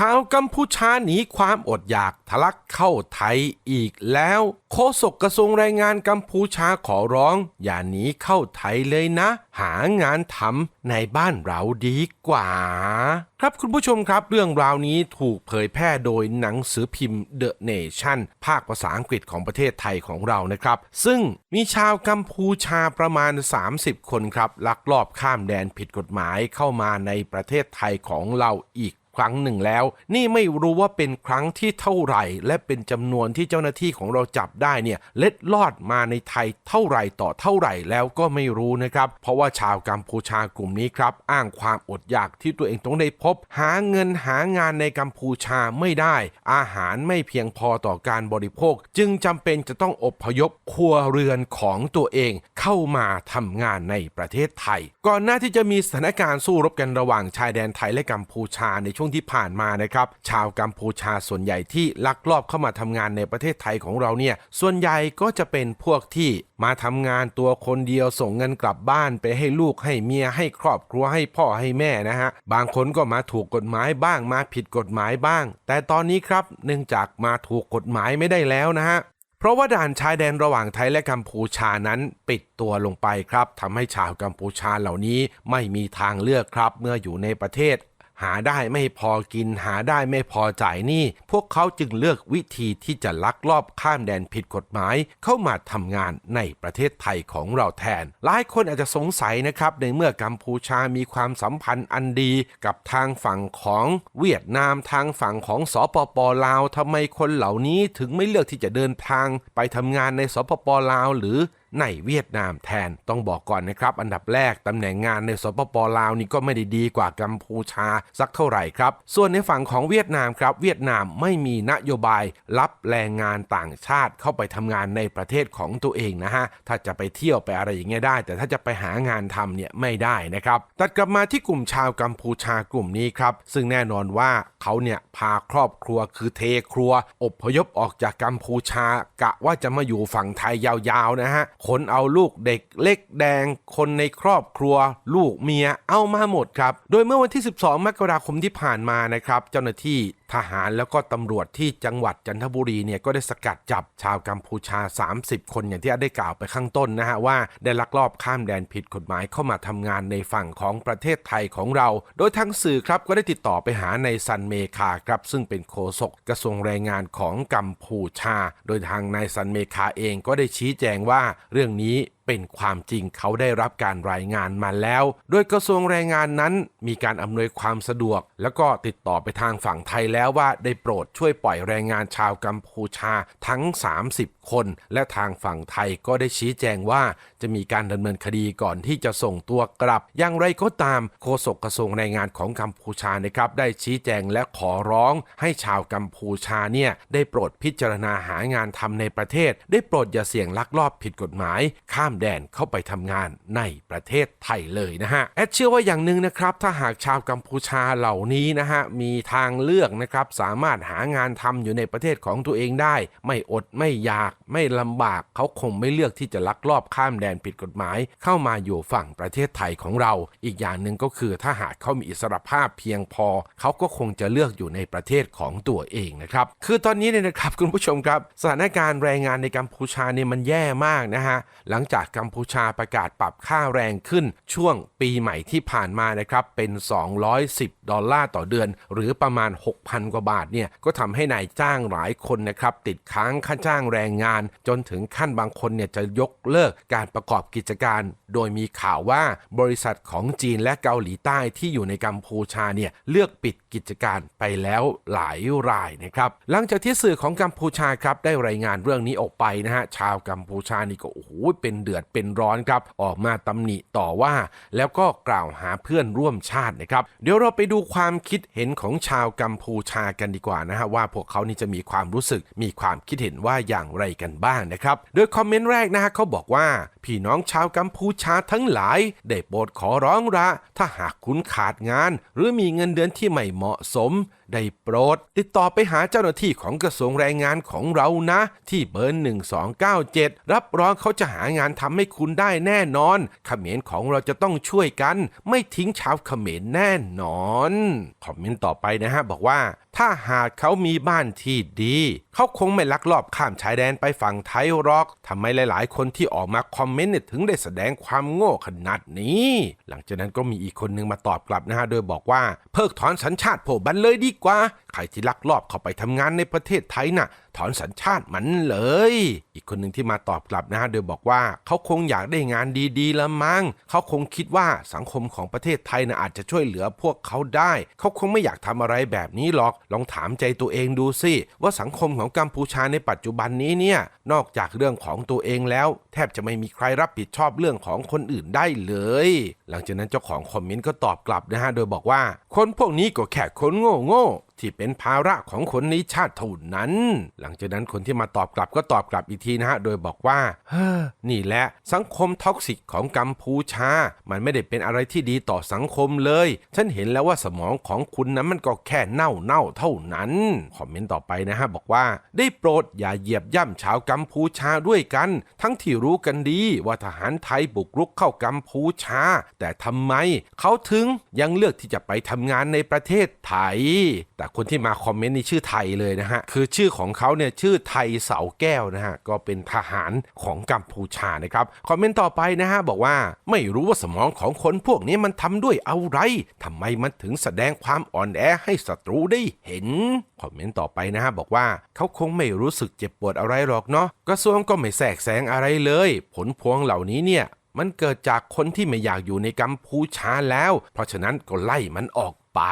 ชาวกัมพูชาหนีความอดอยากทะลักเข้าไทยอีกแล้ว โฆษกกระทรวงแรงงานกัมพูชาขอร้อง อย่าหนีเข้าไทยเลยนะ หางานทำในบ้านเราดีกว่า ครับคุณผู้ชมครับ เรื่องราวนี้ถูกเผยแพร่โดยหนังสือพิมพ์ The Nation ภาคภาษาอังกฤษของประเทศไทยของเรานะครับ ซึ่งมีชาวกัมพูชาประมาณ 30 คนครับลักลอบข้ามแดนผิดกฎหมายเข้ามาในประเทศไทยของเราอีก ครั้งหนึ่งแล้ว นี่ไม่รู้ว่าเป็นครั้งที่เท่าไหร่ และเป็นจำนวนที่เจ้าหน้าที่ของเราจับได้เนี่ยเล็ดลอดมาในไทยเท่าไหร่ต่อเท่าไหร่แล้วก็ไม่รู้นะครับ เพราะว่าชาวกัมพูชากลุ่มนี้ครับ อ้างความอดอยากที่ตัวเองต้องได้พบ หาเงินหางานในกัมพูชาไม่ได้ อาหารไม่เพียงพอต่อการบริโภค จึงจำเป็นจะต้องอบพยพครัวเรือนของตัวเองเข้ามาทำงานในประเทศไทย ก่อนหน้าที่จะมีสถานการณ์สู้รบกันระหว่างชายแดนไทยและกัมพูชาในช่วงที่ผ่านมานะครับ ชาวกัมพูชาส่วนใหญ่ที่ลักลอบเข้ามาทำงานในประเทศไทยของเราเนี่ย ส่วนใหญ่ก็จะเป็นพวกที่มาทำงานตัวคนเดียวส่งเงินกลับบ้านไปให้ลูกให้เมียให้ครอบครัวให้พ่อให้แม่นะฮะ บางคนก็มาถูกกฎหมายบ้างมาผิดกฎหมายบ้าง แต่ตอนนี้ครับเนื่องจากมาถูกกฎหมายไม่ได้แล้วนะฮะเพราะว่าด่านชายแดนระหว่างไทยและกัมพูชานั้นปิดตัวลงไปครับทำให้ชาวกัมพูชาเหล่านี้ไม่มีทางเลือกครับ เมื่ออยู่ในประเทศ หาได้ไม่พอกินหาได้ไม่พอจ่ายหนี้พวกเขาจึงเลือกวิธีที่จะลักลอบข้ามแดนผิดกฎหมาย เข้ามาทำงานในประเทศไทยของเราแทน หลายคนอาจจะสงสัยนะครับ ในเมื่อกัมพูชามีความสัมพันธ์อันดีกับทางฝั่งของเวียดนามทางฝั่งของสปปลาวทำไมคนเหล่านี้ถึงไม่เลือกที่จะเดินทางไปทำงานในสปปลาว หรือในเวียดนามแทนต้องบอกก่อนนะครับ อันดับแรกตำแหน่งงานในสปปลาวนี่ก็ไม่ได้ดีกว่ากัมพูชาสักเท่าไหร่ครับ ส่วนในฝั่งของเวียดนามครับ เวียดนามไม่มีนโยบายรับแรงงานต่างชาติเข้าไปทำงานในประเทศของตัวเองนะฮะ ถ้าจะไปเที่ยวไปอะไรอย่างเงี้ยได้ แต่ถ้าจะไปหางานทำเนี่ยไม่ได้นะครับ ตัดกลับมาที่กลุ่มชาวกัมพูชากลุ่มนี้ครับ ซึ่งแน่นอนว่าเขาเนี่ยพาครอบครัวคือเทครัวอพยพออกจากกัมพูชากะว่าจะมาอยู่ฝั่งไทยยาวๆนะฮะคนเอาลูกเด็กเล็กแดง คนในครอบครัว ลูกเมียเอามาหมดครับ โดยเมื่อวันที่ 12 มกราคมที่ผ่านมานะครับ เจ้าหน้าที่ทหารแล้วก็ตำรวจที่จังหวัดจันทบุรีเนี่ยก็ได้สกัดจับชาวกัมพูชา 30 คนอย่างที่ได้กล่าวไปข้างต้นนะฮะว่าได้ลักลอบข้ามแดนผิดกฎหมายเข้ามาทำงานในฝั่งของประเทศไทยของเรา โดยทางสื่อครับก็ได้ติดต่อไปหาในซันเมคาครับซึ่งเป็นโฆษกกระทรวงแรงงานของกัมพูชา โดยทางนายซันเมคาเองก็ได้ชี้แจงว่าเรื่องนี้ เป็นความจริงเขาได้รับการรายงานมาแล้ว โดยกระทรวงแรงงานนั้น มีการอำนวยความสะดวก แล้วก็ติดต่อไปทางฝั่งไทยแล้วว่าได้โปรดช่วยปล่อยแรงงานชาวกัมพูชาทั้ง 30 คน และทางฝั่งไทยก็ได้ชี้แจงว่าจะมีการดำเนินคดีก่อนที่จะส่งตัวกลับ อย่างไรก็ตามโฆษกกระทรวงแรงงานของกัมพูชานะครับได้ชี้แจงและขอร้อง ให้ชาวกัมพูชาเนี่ยได้โปรดพิจารณาหางานทำในประเทศ ได้โปรดอย่าเสี่ยงลักลอบผิดกฎหมาย ข้ามแดนเข้าไปทำงานในประเทศไทยเลยนะฮะแอดเชื่อว่าอย่างหนึ่งนะครับ ถ้าหากชาวกัมพูชาเหล่านี้นะฮะมีทางเลือกนะครับสามารถหางานทำอยู่ในประเทศของตัวเองได้ ไม่อดไม่อยากไม่ลำบากเขาคงไม่เลือกที่จะลักลอบข้ามแดนผิดกฎหมาย เข้ามาอยู่ฝั่งประเทศไทยของเรา อีกอย่างหนึ่งก็คือถ้าหากเขามีอิสรภาพเพียงพอ เขาก็คงจะเลือกอยู่ในประเทศของตัวเองนะครับ คือตอนนี้เนี่ยนะครับคุณผู้ชมครับ สถานการณ์แรงงานในกัมพูชาเนี่ยมันแย่มากนะฮะ หลังจากกัมพูชาประกาศปรับค่าแรงขึ้นช่วงปีใหม่ที่ผ่านมานะครับเป็น 210 ดอลลาร์ต่อเดือน หรือประมาณ 6,000 กว่าบาทเนี่ยก็ทำให้นายจ้างหลายคนนะครับติดค้างค่าจ้างแรงงาน จนถึงขั้นบางคนเนี่ยจะยกเลิกการประกอบกิจการ โดยมีข่าวว่าบริษัทของจีนและเกาหลีใต้ที่อยู่ในกัมพูชาเนี่ยเลือกปิดกิจการไปแล้วหลายรายนะครับ หลังจากที่สื่อของกัมพูชาครับได้รายงานเรื่องนี้ออกไปนะฮะชาวกัมพูชานี่ก็โอ้โหเป็นเดือดเป็นร้อนครับ ออกมาตำหนิต่อว่า แล้วก็กล่าวหาเพื่อนร่วมชาตินะครับ เดี๋ยวเราไปดูความคิดเห็นของชาวกัมพูชากันดีกว่านะฮะว่าพวกเขานี่จะมีความรู้สึกมีความคิดเห็นว่าอย่างไรกันบ้างนะครับ โดยคอมเมนต์แรกนะฮะเขาบอกว่าพี่น้องชาวกัมพูชาทั้งหลาย ได้โปรดขอร้องละถ้าหากคุณขาดงาน หรือมีเงินเดือนที่ไม่เหมาะสมได้โปรด ติดต่อไปหาเจ้าหน้าที่ของกระทรวงแรงงานของเรานะ ที่เบอร์ 1297 รับรองเขาจะหางานทำให้คุณได้แน่นอนเขมรของเราจะต้องช่วยกัน ไม่ทิ้งชาวเขมรแน่นอนคอมเมนต์ต่อไปนะฮะบอกว่าถ้าหากเขามีบ้านที่ดี เขาคงไม่ลักลอบข้ามชายแดนไปฝั่งไทยหรอกทำไมหลาย ๆ คนที่ออกมาคอมเมนต์เนี่ยถึงได้แสดงความโง่ขนาดนี้ หลังจากนั้นก็มีอีกคนนึงมาตอบกลับนะฮะโดยบอกว่า เพิกถอนสัญชาติโผบันเลยดีกว่า ใครที่ลักลอบเข้าไปทำงานในประเทศไทยน่ะ ถอนสัญชาติมันเลย อีกคนหนึ่งที่มาตอบกลับนะฮะโดยบอกว่าเขาคงอยากได้งานดีๆละมั้งเขาคงคิดว่าสังคมของประเทศไทยน่ะอาจจะช่วยเหลือพวกเขาได้ เขาคงไม่อยากทำอะไรแบบนี้หรอก ลองถามใจตัวเองดูสิว่าสังคมของกัมพูชาในปัจจุบันนี้เนี่ยนอกจากเรื่องของตัวเองแล้ว แทบจะไม่มีใครรับผิดชอบเรื่องของคนอื่นได้เลย หลังจากนั้นเจ้าของคอมเมนต์ก็ตอบกลับนะฮะโดยบอกว่าคนพวกนี้ก็แค่คนโง่โง่ ที่เป็นภาระของคนในชาติเท่านั้น หลังจากนั้นคนที่มาตอบกลับก็ตอบกลับอีกทีนะฮะ โดยบอกว่าเฮ้อนี่แหละสังคมท็อกซิกของกัมพูชา มันไม่ได้เป็นอะไรที่ดีต่อสังคมเลย ฉันเห็นแล้วว่าสมองของคุณนั้นมันก็แค่เน่าเน่าเท่านั้น คอมเมนต์ต่อไปนะฮะ บอกว่า ได้โปรดอย่าเหยียบย่ำชาวกัมพูชาด้วยกัน ทั้งที่รู้กันดีว่าทหารไทยบุกรุกเข้ากัมพูชา แต่ทำไมเขาถึงยังเลือกที่จะไปทำงานในประเทศไทย แต่คนที่มาคอมเมนต์ในชื่อไทยเลยนะฮะ คือชื่อของเขาเนี่ยชื่อไทยเสาแก้วนะฮะ ก็เป็นทหารของกัมพูชานะครับ คอมเมนต์ต่อไปนะฮะ บอกว่าไม่รู้ว่าสมองของคนพวกนี้มันทำด้วยอะไรทำไมมันถึงแสดงความอ่อนแอให้ศัตรูได้เห็น คอมเมนต์ต่อไปนะฮะ บอกว่าเขาคงไม่รู้สึกเจ็บปวดอะไรหรอกเนาะกระทรวงก็ไม่แทรกแซงอะไรเลย ผลพวงเหล่านี้เนี่ยมันเกิดจากคนที่ไม่อยากอยู่ในกัมพูชาแล้ว เพราะฉะนั้นก็ไล่มันออก ไป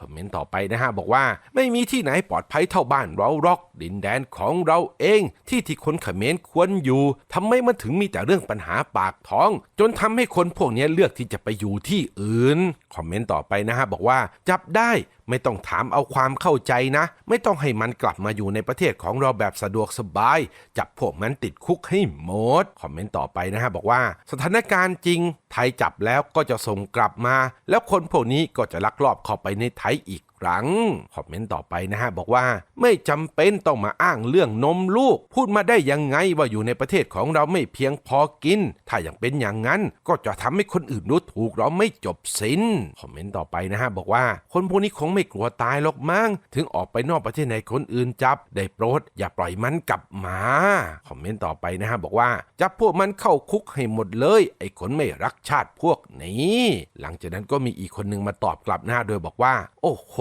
คอมเมนต์ต่อไปนะฮะ บอกว่าไม่มีที่ไหนปลอดภัยเท่าบ้านเราหรอก ดินแดนของเราเอง ที่ที่คนเขมรควรอยู่ทำไมมันถึงมีแต่เรื่องปัญหาปากท้อง จนทำให้คนพวกนี้เลือกที่จะไปอยู่ที่อื่น คอมเมนต์ต่อไปนะฮะ บอกว่าจับได้ไม่ต้องถามเอาความเข้าใจนะ ไม่ต้องให้มันกลับมาอยู่ในประเทศของเราแบบสะดวกสบาย จับพวกมันติดคุกให้หมด คอมเมนต์ต่อไปนะฮะบอกว่า สถานการณ์จริง ไทยจับแล้วก็จะส่งกลับมา แล้วคนพวกนี้ก็จะลักลอบเข้าไปในไทยอีก ครั้ง คอมเมนต์ต่อไปนะฮะ บอกว่าไม่จำเป็นต้องมาอ้างเรื่องนมลูก พูดมาได้ยังไงว่าอยู่ในประเทศของเราไม่เพียงพอกิน ถ้าอย่างเป็นอย่างนั้นก็จะทำให้คนอื่นดูถูกเราไม่จบสิ้น คอมเมนต์ต่อไปนะฮะ บอกว่าคนพวกนี้คงไม่กลัวตายหรอกมั้งถึงออกไปนอกประเทศในคนอื่นจับ ได้โปรด อย่าปล่อยมันกลับมาคอมเมนต์ต่อไปนะฮะบอกว่าจับพวกมันเข้าคุกให้หมดเลย ไอ้คนไม่รักชาติพวกนี้ หลังจากนั้นก็มีอีกคนหนึ่งมาตอบกลับนะฮะโดยบอกว่า โอ้โห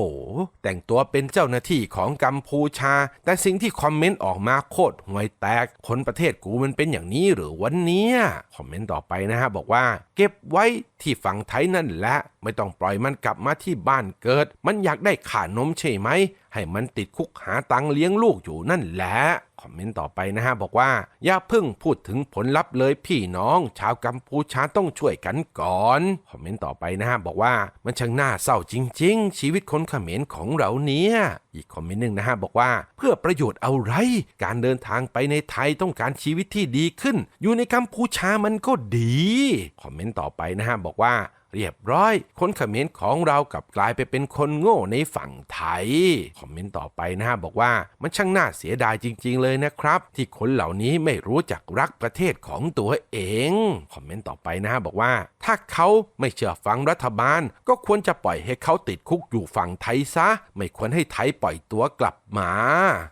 แต่งตัวเป็นเจ้าหน้าที่ของกัมพูชา แต่สิ่งที่คอมเมนต์ออกมาโคตรห่วยแตก คนประเทศกูมันเป็นอย่างนี้หรือวันเนี้ยคอมเมนต์ต่อไปนะฮะบอกว่า เก็บไว้ที่ฝั่งไทยนั่นแหละ ไม่ต้องปล่อยมันกลับมาที่บ้านเกิด มันอยากได้ข่านมใช่ไหม ให้มันติดคุกหาตังเลี้ยงลูกอยู่นั่นแหละ คอมเมนต์ต่อไปนะฮะ บอกว่า อย่าเพิ่งพูดถึงผลลัพธ์เลยพี่น้อง ชาวกัมพูชาต้องช่วยกันก่อน คอมเมนต์ต่อไปนะฮะ บอกว่ามันช่างน่าเศร้าจริง ๆ ชีวิตคนเขมรของเราเนี่ยอีกคอมเมนต์หนึ่งนะฮะ บอกว่าเพื่อประโยชน์อะไร การเดินทางไปในไทยต้องการชีวิตที่ดีขึ้น อยู่ในกัมพูชามันก็ดี คอมเมนต์ต่อไปนะฮะ บอกว่า เรียบร้อย คนเขมรของเรากลับกลายไปเป็นคนโง่ในฝั่งไทย คอมเมนต์ต่อไปนะฮะบอกว่ามันช่างน่าเสียดายจริง ๆ เลยนะครับ ที่คนเหล่านี้ไม่รู้จักรักประเทศของตัวเอง คอมเมนต์ต่อไปนะฮะบอกว่า ถ้าเขาไม่เชื่อฟังรัฐบาล ก็ควรจะปล่อยให้เขาติดคุกอยู่ฝั่งไทยซะ ไม่ควรให้ไทยปล่อยตัวกลับมา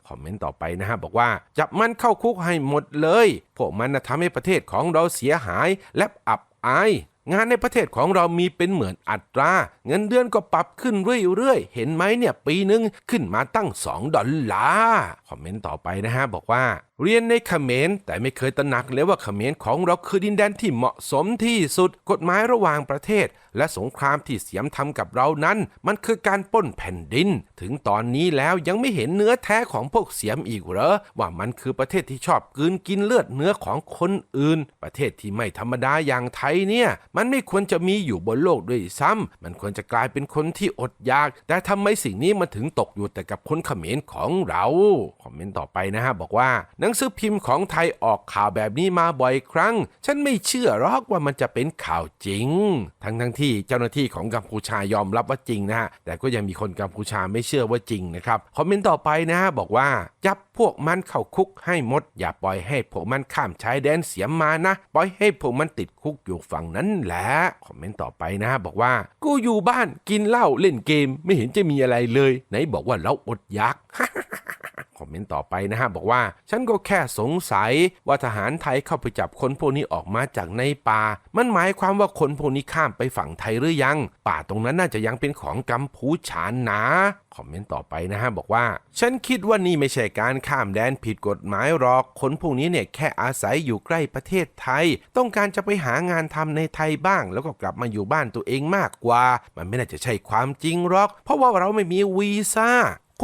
คอมเมนต์ต่อไปนะฮะบอกว่าจับมันเข้าคุกให้หมดเลย พวกมันนะทำให้ประเทศของเราเสียหายและอับอาย งานในประเทศของเรามีเป็นเหมือนอัตรา เงินเดือนก็ปรับขึ้นเรื่อยๆ เห็นไหมเนี่ยปีหนึ่งขึ้นมาตั้ง 2 ดอลลาร์คอมเมนต์ต่อไปนะฮะบอกว่า เรียนในเขมรแต่ไม่เคยตระหนักเลยว่าเขมรของเราคือดินแดนที่เหมาะสมที่สุดกฎหมายระหว่างประเทศและสงครามที่เสียมทำกับเรานั้น มันคือการป้นแผ่นดิน ถึงตอนนี้แล้วยังไม่เห็นเนื้อแท้ของพวกเสียมอีกเหรอ ว่ามันคือประเทศที่ชอบกืนกินเลือดเนื้อของคนอื่น ประเทศที่ไม่ธรรมดาอย่างไทยเนี่ย มันไม่ควรจะมีอยู่บนโลกด้วยซ้ำมันควรจะกลายเป็นคนที่อดอยาก แต่ทำไมสิ่งนี้มันถึงตกอยู่แต่กับคนเขมรของเราคอมเมนต์ต่อไปนะฮะบอกว่าหนังสือพิมพ์ของไทยออกข่าวแบบนี้มาบ่อยครั้ง ฉันไม่เชื่อหรอกว่ามันจะเป็นข่าวจริง ทั้งทั้งที่เจ้าหน้าที่ของกัมพูชายอมรับว่าจริงนะฮะแต่ก็ยังมีคนกัมพูชาไม่เชื่อว่าจริงนะครับคอมเมนต์ต่อไปนะฮะบอกว่าจับพวกมันเข้าคุกให้หมด อย่าปล่อยให้พวกมันข้ามชายแดนเสียมมานะ ปล่อยให้พวกมันติดคุกอยู่ฝั่งนั้นแหละคอมเมนต์ต่อไปนะฮะบอกว่า กูอยู่บ้านกินเหล้าเล่นเกมไม่เห็นจะมีอะไรเลย ไหนบอกว่าเราอดอยาก เมนต์ต่อไปนะฮะบอกว่า ฉันก็แค่สงสัยว่าทหารไทยเข้าไปจับคนพวกนี้ออกมาจากในป่า มันหมายความว่าคนพวกนี้ข้ามไปฝั่งไทยหรือยัง ป่าตรงนั้นน่าจะยังเป็นของกัมพูชานะคอมเมนต์ต่อไปนะฮะบอกว่า ฉันคิดว่านี่ไม่ใช่การข้ามแดนผิดกฎหมายหรอกคนพวกนี้เนี่ยแค่อาศัยอยู่ใกล้ประเทศไทย ต้องการจะไปหางานทำในไทยบ้าง แล้วก็กลับมาอยู่บ้านตัวเองมากกว่า มันไม่น่าจะใช่ความจริงหรอก เพราะว่าเราไม่มีวีซ่า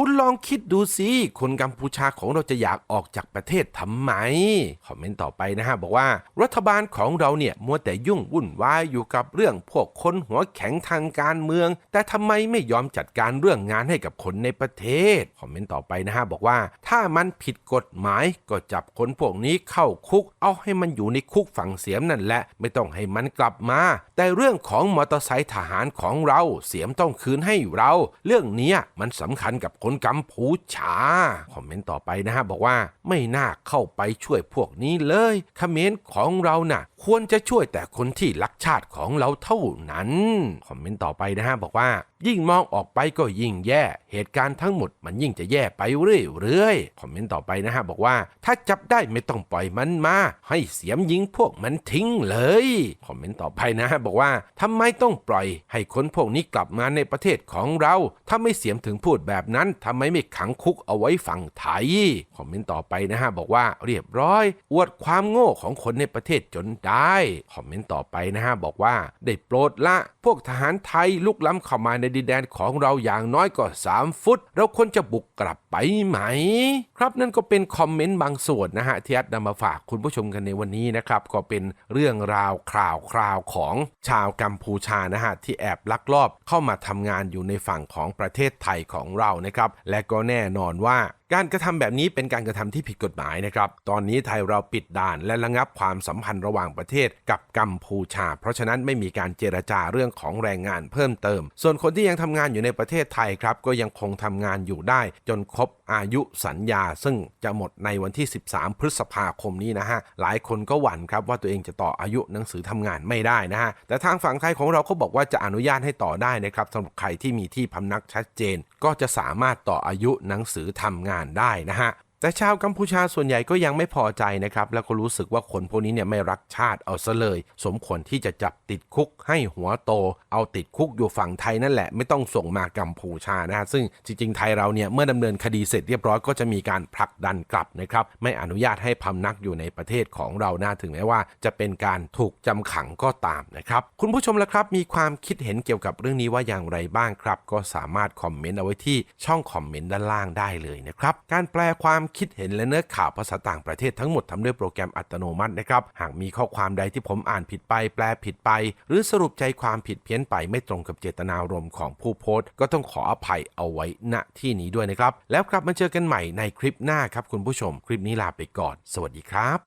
คุณลองคิดดูสิคนกัมพูชาของเราจะอยากออกจากประเทศทำไม คอมเมนต์ต่อไปนะฮะ บอกว่ารัฐบาลของเราเนี่ย มัวแต่ยุ่งวุ่นวายอยู่กับเรื่องพวกคนหัวแข็งทางการเมือง แต่ทำไมไม่ยอมจัดการเรื่องงานให้กับคนในประเทศ คอมเมนต์ต่อไปนะฮะ บอกว่าถ้ามันผิดกฎหมายก็จับคนพวกนี้เข้าคุก เอาให้มันอยู่ในคุกฝังเสียมนั่นแหละไม่ต้องให้มันกลับมา แต่เรื่องของมอเตอร์ไซค์ทหารของเราเสียมต้องคืนให้เรา เรื่องนี้มันสำคัญกับคนนกัมพูชา คอมเมนต์ต่อไปนะฮะบอกว่าไม่น่าเข้าไปช่วยพวกนี้เลยคอมเขมนต์ของเราน่ะ ควรจะช่วยแต่คนที่รักชาติของเราเท่านั้น คอมเมนต์ต่อไปนะฮะบอกว่า ยิ่งมองออกไปก็ยิ่งแย่ เหตุการณ์ทั้งหมดมันยิ่งจะแย่ไปเรื่อยๆ คอมเมนต์ต่อไปนะฮะบอกว่าถ้าจับได้ไม่ต้องปล่อยมันมา ให้เสียมยิงพวกมันทิ้งเลย คอมเมนต์ต่อไปนะฮะบอกว่าทำไมต้องปล่อย ให้คนพวกนี้กลับมาในประเทศของเรา ถ้าไม่เสียมถึงพูดแบบนั้นทำไมไม่ขังคุกเอาไว้ฝั่งไทย คอมเมนต์ต่อไปนะฮะบอกว่าเรียบร้อย อวดความโง่ของคนในประเทศจนได้ คอมเมนต์ต่อไปนะฮะบอกว่า ได้โปรดละ พวกทหารไทยลุกล้ำเข้ามาในดินแดนของเราอย่างน้อยก็3ฟุต เราควรจะบุกกลับไปไหม ครับนั่นก็เป็นคอมเมนต์บางส่วนนะฮะที่อัดนำมาฝากคุณผู้ชมกันในวันนี้นะครับ ก็เป็นเรื่องราวคราวคราวของชาวกัมพูชานะฮะที่แอบลักลอบเข้ามาทำงานอยู่ในฝั่งของประเทศไทยของเรานะครับและก็แน่นอนว่า การกระทำแบบนี้เป็นการกระทำที่ผิดกฎหมายนะครับ ตอนนี้ไทยเราปิดด่านและระงับความสัมพันธ์ระหว่างประเทศกับกัมพูชา เพราะฉะนั้นไม่มีการเจรจาเรื่องของแรงงานเพิ่มเติม ส่วนคนที่ยังทำงานอยู่ในประเทศไทยครับ ก็ยังคงทำงานอยู่ได้ จนครบอายุสัญญา ซึ่งจะหมดในวันที่ 13 พฤษภาคมนี้นะฮะ หลายคนก็หวั่นครับว่าตัวเองจะต่ออายุหนังสือทำงานไม่ได้นะฮะ แต่ทางฝั่งไทยของเราก็บอกว่าจะอนุญาตให้ต่อได้นะครับสำหรับใครที่มีที่พำนักชัดเจนก็จะสามารถต่ออายุหนังสือทำงานได้นะฮะ แต่ชาวกัมพูชาส่วนใหญ่ก็ยังไม่พอใจนะครับ แล้วก็รู้สึกว่าคนพวกนี้เนี่ยไม่รักชาติเอาซะเลย สมควรที่จะจับติดคุกให้หัวโต เอาติดคุกอยู่ฝั่งไทยนั่นแหละ ไม่ต้องส่งมากัมพูชานะฮะซึ่งจริงๆไทยเราเนี่ยเมื่อดำเนินคดีเสร็จเรียบร้อยก็จะมีการผลักดันกลับนะครับไม่อนุญาตให้พำนักอยู่ในประเทศของเรานะถึงแม้ว่า จะเป็นการถูกจำขังก็ตามนะครับคุณผู้ชมละครับ มีความคิดเห็นเกี่ยวกับเรื่องนี้ว่าอย่างไรบ้างครับ ก็สามารถคอมเมนต์เอาไว้ที่ช่องคอมเมนต์ด้านล่างได้เลยนะครับการแปลความคิดเห็นและเนื้อข่าวภาษาต่างประเทศทั้งหมดทำด้วยโปรแกรมอัตโนมัตินะครับ หากมีข้อความใดที่ผมอ่านผิดไป แปลผิดไป หรือสรุปใจความผิดเพี้ยนไปไม่ตรงกับเจตนารมณ์ของผู้โพสต์ ก็ต้องขออภัยเอาไว้ณที่นี้ด้วยนะครับ แล้วกลับมาเจอกันใหม่ในคลิปหน้าครับคุณผู้ชม คลิปนี้ลาไปก่อน สวัสดีครับ